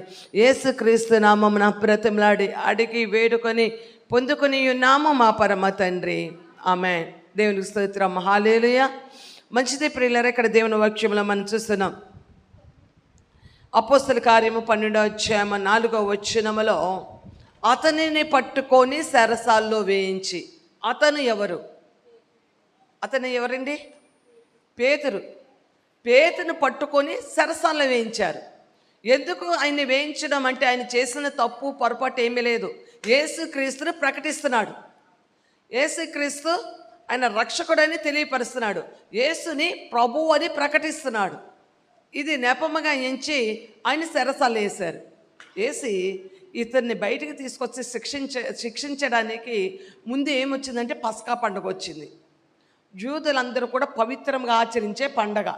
అని యేసుక్రీస్తు నామమున బ్రతిమలాడి అడిగి వేడుకొని పొందుకుని ఉన్నాము మా పరమ తండ్రి. ఆమె దేవునికి స్తోత్రం. హాలేలుయ మంచిది ప్రియులరా ఇక్కడ దేవుని వాక్యంలో మనం చూస్తున్నాం. అపోస్తల కార్యము పన్నెండో అధ్యాయము నాలుగో వచ్చినములో అతనిని పట్టుకొని సరసాల్లో వేయించి అతను ఎవరు? అతను ఎవరండి? పేతురు. పేతును పట్టుకొని సరసాల్లో వేయించారు. ఎందుకు ఆయన్ని వేయించడం అంటే ఆయన చేసిన తప్పు పొరపాటు ఏమీ లేదు. యేసుక్రీస్తుని ప్రకటిస్తున్నాడు. యేసుక్రీస్తు ఆయన రక్షకుడని తెలియపరుస్తున్నాడు. యేసుని ప్రభువు అని ప్రకటిస్తున్నాడు. ఇది నెపముగా ఎంచి ఆయన సెరసాలు వేశారు. వేసి ఇతన్ని బయటికి తీసుకొచ్చి శిక్షించ శిక్షించడానికి ముందు ఏమొచ్చిందంటే పసకా పండుగ వచ్చింది. జూదులందరూ కూడా పవిత్రంగా ఆచరించే పండగ.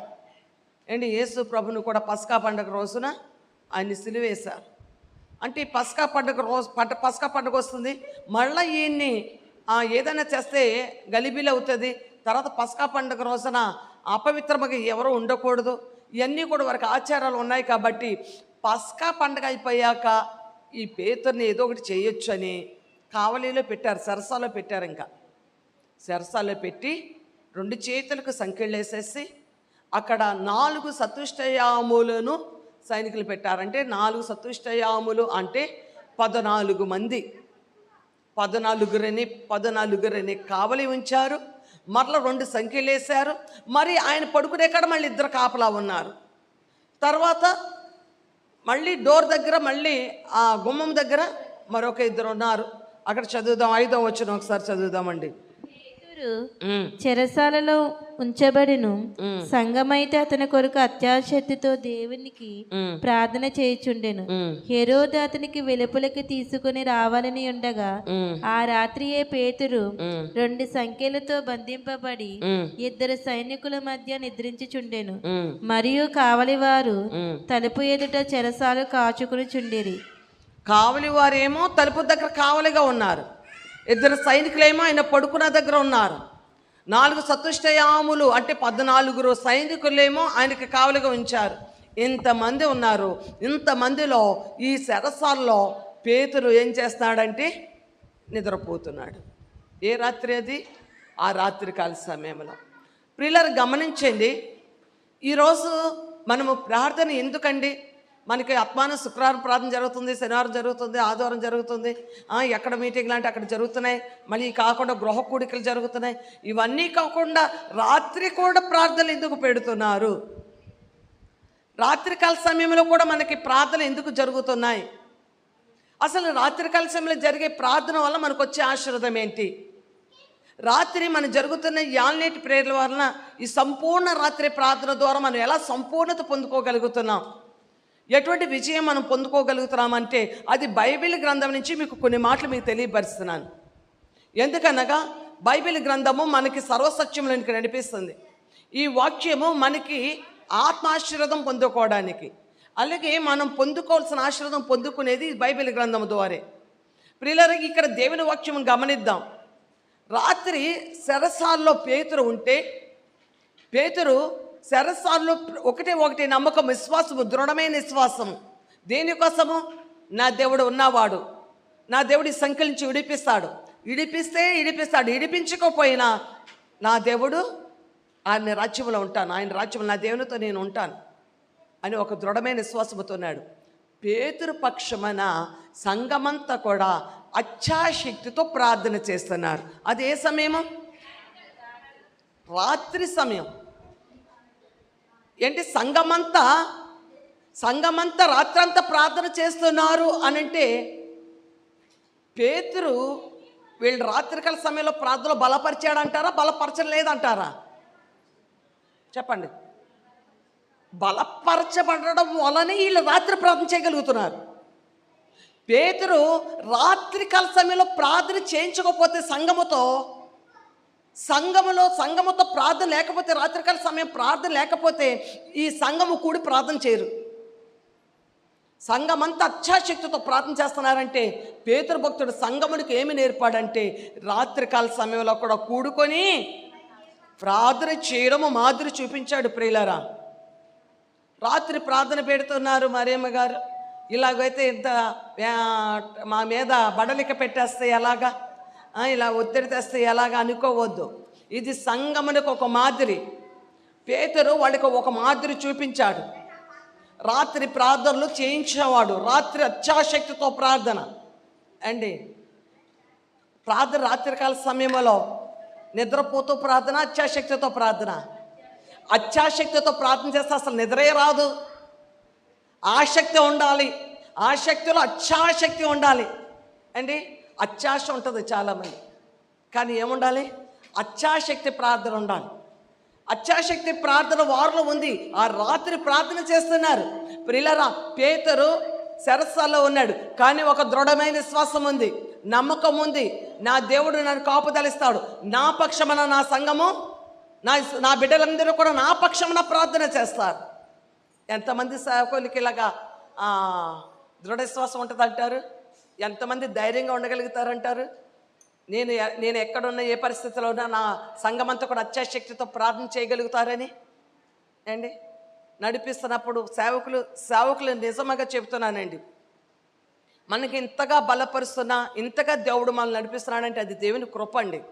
ఏంటి? యేసు ప్రభును కూడా పసకా పండుగ రోజున ఆయన్ని సిలువేశారు అంటే ఈ పసకా పండుగ రోజు పంట పసకా పండుగ వస్తుంది. మళ్ళీ ఈయన్ని ఏదైనా చేస్తే గలిబిలి అవుతుంది. తర్వాత పసకా పండుగ రోజున అపవిత్రమగా ఎవరు ఉండకూడదు. ఇవన్నీ కూడా వారికి ఆచారాలు ఉన్నాయి కాబట్టి పసకా పండుగ అయిపోయాక ఈ పేతుర్ని ఏదో ఒకటి చేయొచ్చు అని కావలిలో పెట్టారు సరసాలో పెట్టారు ఇంకా. సరసాలో పెట్టి రెండు చేతులకు సంఖ్యలు వేసేసి అక్కడ నాలుగు సతుష్టయాములను సైనికులు పెట్టారంటే నాలుగు సతుష్టయాములు అంటే పద్నాలుగు మంది. పద్నాలుగురని పద్నాలుగురని కావలి ఉంచారు. మరల రెండు సంఖ్యలు వేశారు మరి ఆయన పడుకునే కాడ మళ్ళీ ఇద్దరు కాపలా ఉన్నారు. తర్వాత మళ్ళీ డోర్ దగ్గర మళ్ళీ ఆ గుమ్మం దగ్గర మరొక ఇద్దరు ఉన్నారు. అక్కడ చదువుదాం ఐదో వచ్చిన ఒకసారి చదువుదామండి. చెరసాలలో ఉంచబడిను. ఉమ్, సంఘమైతే అతని కొరకు అత్యాశక్తితో దేవునికి ప్రార్థన చేయుచుండెను. హెరోదు అతనికి వెలుపలికి తీసుకుని రావాలని ఉండగా ఆ రాత్రియే పేతురు రెండు సంఖ్యలతో బంధింపబడి ఇద్దరు సైనికుల మధ్య నిద్రించుచుండెను. మరియు కావలివారు. తలుపు ఎదుట చెరసాలు కాచుకుని చుండిరి. కావలి వారేమో తలుపు దగ్గర కావలిగా ఉన్నారు. ఇద్దరు సైనికులేమో ఆయన పడుకున్న దగ్గర ఉన్నారు. నాలుగు సతుష్టయాములు అంటే పద్నాలుగురు సైనికులేమో ఆయనకి కావలిగా ఉంచారు. ఇంతమంది ఉన్నారు. ఇంతమందిలో ఈ సరసాల్లో పేతురు ఏం చేస్తాడంటే నిద్రపోతున్నాడు. ఏ రాత్రి అది? ఆ రాత్రి కాల సమయంలో. ప్రిల్లర్ గమనించండి. ఈరోజు మనము ప్రార్థన ఎందుకండి? మనకి ఆత్మాన శుక్రవారం ప్రార్థన జరుగుతుంది శనివారం జరుగుతుంది ఆదివారం జరుగుతుంది. ఎక్కడ మీటింగ్ లాంటి అక్కడ జరుగుతున్నాయి. మళ్ళీ కాకుండా గృహ కూడికలు జరుగుతున్నాయి. ఇవన్నీ కాకుండా రాత్రి కూడా ప్రార్థనలు ఎందుకు పెడుతున్నారు? రాత్రికాల సమయంలో కూడా మనకి ప్రార్థనలు ఎందుకు జరుగుతున్నాయి? అసలు రాత్రికాల సమయంలో జరిగే ప్రార్థన వల్ల మనకు వచ్చే ఆశీర్వాదం ఏంటి? రాత్రి మన జరుగుతున్న యాల్నేటి ప్రేయర్ల వలన ఈ సంపూర్ణ రాత్రి ప్రార్థన ద్వారా మనం ఎలా సంపూర్ణత పొందుకోగలుగుతున్నాం? ఎటువంటి విజయం మనం పొందుకోగలుగుతున్నామంటే అది బైబిల్ గ్రంథం నుంచి మీకు కొన్ని మాటలు మీకు తెలియపరుస్తున్నాను. ఎందుకనగా బైబిల్ గ్రంథము మనకి సర్వసత్యంలోనికి నడిపిస్తుంది. ఈ వాక్యము మనకి ఆత్మాశీర్వాదం పొందుకోవడానికి అలాగే మనం పొందుకోవాల్సిన ఆశీర్వాదం పొందుకునేది బైబిల్ గ్రంథం ద్వారే. ప్రియులకి ఇక్కడ దేవుని వాక్యం గమనిద్దాం. రాత్రి శరసాల్లో పేతురు ఉంటే పేతురు సరసాల్లో ఒకటే ఒకటి నమ్మకం విశ్వాసము దృఢమైన విశ్వాసము. దేనికోసము నా దేవుడు ఉన్నవాడు. నా దేవుడి సంకలించి విడిపిస్తాడు. విడిపిస్తే విడిపిస్తాడు. విడిపించకపోయినా నా దేవుడు ఆయన రాజ్యంలో ఉంటాను. ఆయన రాజ్యం నా దేవునితో నేను ఉంటాను అని ఒక దృఢమైన విశ్వాసముతోన్నాడు పేతురు పక్షమైన సంఘమంతా కూడా అచ్చాశక్తితో ప్రార్థన చేస్తున్నారు. అది ఏ సమయము? రాత్రి సమయం. ఏంటి సంఘమంతా సంఘమంతా రాత్రంతా ప్రార్థన చేస్తున్నారు అని అంటే పేతురు వీళ్ళు రాత్రికాల సమయంలో ప్రార్థనలో బలపరిచాడంటారా? బలపరచలేదంటారా చెప్పండి. బలపరచబడడం వలనే వీళ్ళు రాత్రి ప్రార్థన చేయగలుగుతున్నారు. పేతురు రాత్రికాల సమయంలో ప్రార్థన చేయించకపోతే సంఘముతో సంఘములో సంఘముతో ప్రార్థన లేకపోతే రాత్రికాల సమయం ప్రార్థన లేకపోతే ఈ సంఘము కూడి ప్రార్థన చేయరు. సంఘమంతా అత్యాశక్తితో ప్రార్థన చేస్తున్నారంటే పేతురు భక్తుడు సంఘమునికి ఏమి నేర్పాడంటే రాత్రికాల సమయంలో కూడా కూడుకొని ప్రార్థన చేయడము మాదిరి చూపించాడు ప్రియులరా. రాత్రి ప్రార్థన పెడుతున్నారు మరేమ గారు. ఇలాగైతే ఇంత మా మీద బడలిక పెట్టేస్తే ఎలాగా? ఇలా ఒత్తిడి తెస్తే ఎలాగా అనుకోవద్దు. ఇది సంగమునకు ఒక మాదిరి. పేతరు వాళ్ళకి ఒక మాదిరి చూపించాడు. రాత్రి ప్రార్థనలు చేయించేవాడు. రాత్రి అత్యాశక్తితో ప్రార్థన. అండి ప్రార్థన రాత్రికాల సమయంలో నిద్రపోతూ ప్రార్థన అత్యాశక్తితో ప్రార్థన. అత్యాశక్తితో ప్రార్థన చేస్తే అసలు నిద్రే రాదు. ఆసక్తి ఉండాలి. ఆసక్తిలో అత్యాశక్తి ఉండాలి. అండి అత్యాశ ఉంటుంది చాలామంది. కానీ ఏముండాలి? అత్యాశక్తి ప్రార్థన ఉండాలి. అత్యాశక్తి ప్రార్థన వారిలో ఉంది. ఆ రాత్రి ప్రార్థన చేస్తున్నారు. ప్రిలరా పేతరు శరస్సాల్లో ఉన్నాడు. కానీ ఒక దృఢమైన విశ్వాసం ఉంది. నమ్మకం ఉంది. నా దేవుడు నన్ను కాపుదలిస్తాడు. నా పక్షమున నా సంఘము నా నా బిడ్డలందరూ కూడా నా పక్షమున ప్రార్థన చేస్తారు. ఎంతమంది సేవకులకి ఇలాగా దృఢ విశ్వాసం ఉంటుంది అంటారు ఎంతమంది ధైర్యంగా ఉండగలుగుతారంటారు? నేను నేను ఎక్కడున్నా ఏ పరిస్థితిలో ఉన్నా నా సంఘమంతా కూడా అత్యాశక్తితో ప్రార్థన చేయగలుగుతారని? అండి నడిపిస్తున్నప్పుడు సేవకులు సేవకులు నిజంగా చెబుతున్నానండి. మనకి ఇంతగా బలపరుస్తున్నా ఇంతగా దేవుడు మనల్ని నడిపిస్తున్నాడంటే అది దేవుని కృప అండి.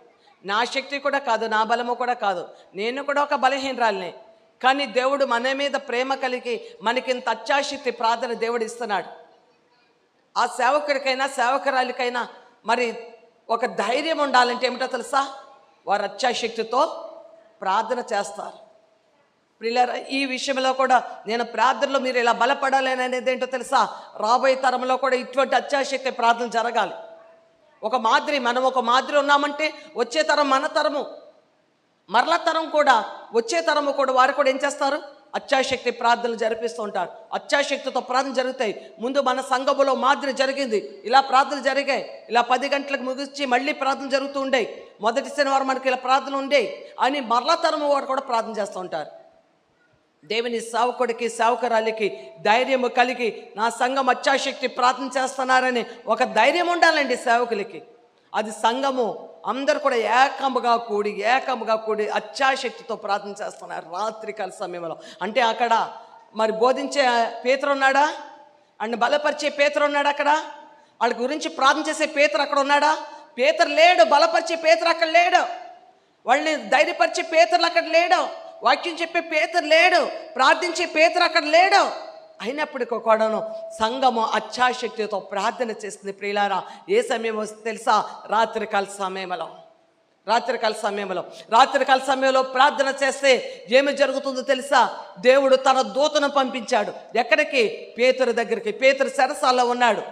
నా శక్తి కూడా కాదు నా బలము కూడా కాదు. నేను కూడా ఒక బలహీనరాలినే. కానీ దేవుడు మన మీద ప్రేమ కలిగి మనకి ఇంత అత్యాశక్తి ప్రార్థన దేవుడు ఇస్తున్నాడు. ఆ సేవకుడికైనా సేవకురాలికైనా మరి ఒక ధైర్యం ఉండాలంటే ఏమిటో తెలుసా? వారు అత్యాశక్తితో ప్రార్థన చేస్తారు. ప్రిల్లర్ ఈ విషయంలో కూడా నేను ప్రార్థనలో మీరు ఇలా బలపడాలి అనేది ఏంటో తెలుసా? రాబోయే తరంలో కూడా ఇటువంటి అత్యాశక్తి ప్రార్థన జరగాలి. ఒక మాదిరి మనం ఒక మాదిరి ఉన్నామంటే వచ్చే తరం మన తరము. మరల తరం కూడా వచ్చే తరము కూడా వారు కూడా ఏం చేస్తారు? అత్యాశక్తి ప్రార్థనలు జరిపిస్తూ ఉంటారు. అత్యాశక్తితో ప్రార్థన జరుగుతాయి. ముందు మన సంఘములో మాదిరి జరిగింది. ఇలా ప్రార్థనలు జరిగాయి. ఇలా పది గంటలకు ముగించి మళ్ళీ ప్రార్థన జరుగుతూ ఉండే మొదటి శనివారం మనకి ఇలా ప్రార్థన ఉండేవి అని మరల తరము వారు కూడా ప్రార్థన చేస్తూ ఉంటారు. దేవుని సేవకుడికి సేవకురాలికి ధైర్యము కలిగి నా సంఘం అత్యాశక్తి ప్రార్థన చేస్తున్నారని ఒక ధైర్యం ఉండాలండి సేవకులకి. అది సంఘము అందరు కూడా ఏకముగా కూడి ఏకముగా కూడి అత్యాశక్తితో ప్రార్థన చేస్తున్నారు రాత్రికాల సమయంలో. అంటే అక్కడ మరి బోధించే పేతురు ఉన్నాడా? అండ్ బలపరిచే పేతురు ఉన్నాడా అక్కడ? వాళ్ళ గురించి ప్రార్థన చేసే పేతురు అక్కడ ఉన్నాడా? పేతురు లేడు బలపరిచే పేతురు అక్కడ లేడు. వాళ్ళని ధైర్యపరిచే పేతరులు అక్కడ లేడు. వాక్యం చెప్పే పేతురు లేడు ప్రార్థించే పేతురు అక్కడ లేడు. అయినప్పటికీ కూడాను సంఘము అచ్చాశక్తితో ప్రార్థన చేస్తుంది ప్రియులారా ఏ సమయం వస్తే తెలుసా? రాత్రికాల సమయంలో. రాత్రికాల సమయంలో. రాత్రికాల సమయంలో ప్రార్థన చేస్తే ఏమి జరుగుతుందో తెలుసా? దేవుడు తన దూతను పంపించాడు. ఎక్కడికి? పేతురు దగ్గరికి. పేతురు సరసాల్లో ఉన్నాడు.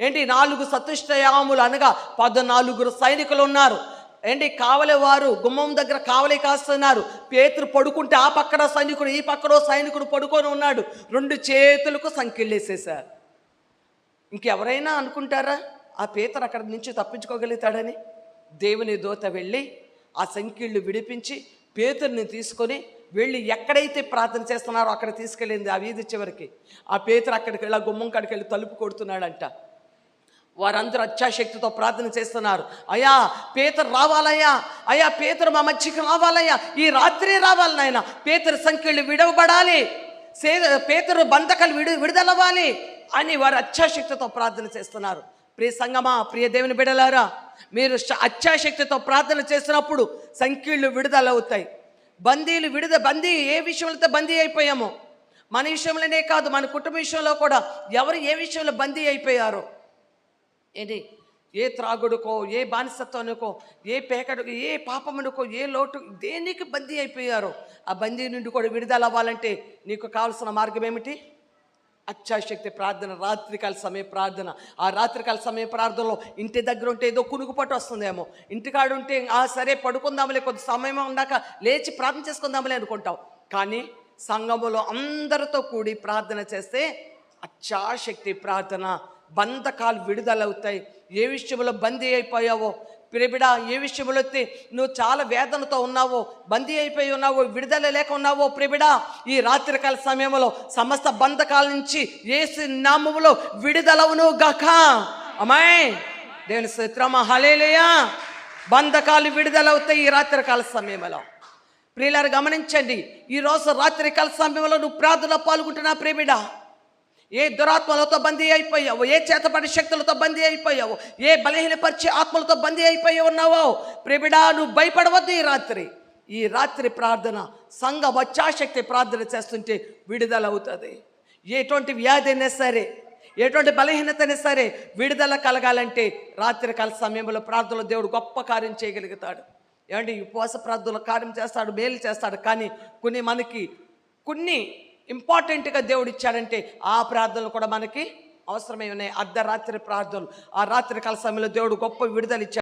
ఏంటి? నాలుగు సతుష్టయాములు అనగా పద్నాలుగురు సైనికులు ఉన్నారు. ఏంటి కావలి వారు గుమ్మం దగ్గర కావలి కాస్తున్నారు. పేతురు పడుకుంటే ఆ పక్కన సైనికుడు ఈ పక్కన సైనికుడు పడుకొని ఉన్నాడు. రెండు చేతులకు సంఖ్యలేసేశారు ఇంకెవరైనా అనుకుంటారా ఆ పేతరు అక్కడ నుంచి తప్పించుకోగలుగుతాడని? దేవుని దూత వెళ్ళి ఆ సంకీళ్ళు విడిపించి పేతుర్ని తీసుకొని వెళ్ళి ఎక్కడైతే ప్రార్థన చేస్తున్నారో అక్కడ తీసుకెళ్ళింది ఆ వీధి చివరికి. ఆ పేతురు అక్కడికి వెళ్ళి ఆ గుమ్మం కాడికి వెళ్ళి తలుపు కొడుతున్నాడంట. వారందరూ అత్యాశక్తితో ప్రార్థన చేస్తున్నారు. అయ్యా పేతరు రావాలయ్యా. అయ్యా పేతురు మా మధ్యకి రావాలయ్యా. ఈ రాత్రి రావాలి నాయన. పేతరు సంఖ్యలు విడవబడాలి. సే పేతరు బంధకలు విడు విడుదలవ్వాలి అని వారు అత్యాశక్తితో ప్రార్థన చేస్తున్నారు. ప్రియ సంగమా ప్రియ దేవుని బిడలారా మీరు అత్యాశక్తితో ప్రార్థన చేసినప్పుడు సంఖ్యలు విడుదలవుతాయి. బందీలు విడుద బందీ ఏ విషయంలో బందీ అయిపోయామో మన విషయంలోనే కాదు మన కుటుంబ విషయంలో కూడా ఎవరు ఏ విషయంలో బందీ అయిపోయారో ఏంటి? ఏ త్రాగుడుకో ఏ బానిసత్వానికో ఏ పేకడుకో ఏ పాపమునుకో ఏ లోటు దేనికి బందీ అయిపోయారో ఆ బందీ నుండి కూడా విడుదల అవ్వాలంటే నీకు కావాల్సిన మార్గం ఏమిటి? అత్యాశక్తి ప్రార్థన రాత్రికాల సమయ ప్రార్థన. ఆ రాత్రికాల సమయ ప్రార్థనలో ఇంటి దగ్గర ఉంటే ఏదో కునుకుపట్టు వస్తుందేమో. ఇంటికాడు ఉంటే ఆ సరే పడుకుందాంలే కొద్ది సమయం ఉన్నాక లేచి ప్రార్థన చేసుకుందాంలే అనుకుంటాం కానీ సంఘములో అందరితో కూడి ప్రార్థన చేస్తే అత్యాశక్తి ప్రార్థన బంధకాలు విడుదలవుతాయి. ఏ విషయంలో బందీ అయిపోయావో? ప్రిబిడ ఏ విషయంలో అయితే నువ్వు చాలా వేదనతో ఉన్నావో? బందీ అయిపోయి ఉన్నావో? విడుదల లేక ఉన్నావో? ప్రిబిడ ఈ రాత్రికాల సమయంలో సమస్త బంధకాల నుంచి ఏసు నామములో విడుదలవును గక. అమ్మాయి దేవుని స్తోత్రమ. హలేలేయా బంధకాలు విడుదలవుతాయి ఈ రాత్రికాల సమయంలో. ప్రియులారు గమనించండి. ఈరోజు రాత్రికాల సమయంలో నువ్వు ప్రార్థన పాల్గొంటున్నా ప్రేమిడా ఏ దురాత్మలతో బందీ అయిపోయావు? ఏ చేతపడి శక్తులతో బందీ అయిపోయావు? ఏ బలహీనపరిచే ఆత్మలతో బందీ అయిపోయి ఉన్నావో? ప్రేమిడా నువ్వు భయపడవద్దు ఈ రాత్రి. ఈ రాత్రి ప్రార్థన సంఘ వచ్చాశక్తి ప్రార్థన చేస్తుంటే విడుదల అవుతుంది ఎటువంటి వ్యాధి అయినా సరే ఎటువంటి బలహీనత అయినా సరే విడుదల కలగాలంటే రాత్రి కాల సమయంలో ప్రార్థనలో దేవుడు గొప్ప కార్యం చేయగలుగుతాడు. ఏమంటే ఈ ఉపవాస ప్రార్థనలో కార్యం చేస్తాడు మేలు చేస్తాడు. కానీ కొన్ని మనకి కొన్ని ఇంపార్టెంట్గా దేవుడు ఇచ్చాడంటే ఆ ప్రార్థనలు కూడా మనకి అవసరమై ఉన్నాయి. అర్ధరాత్రి ప్రార్థనలు. ఆ రాత్రి కాల సమయంలో దేవుడు గొప్ప విడుదల ఇచ్చాడు.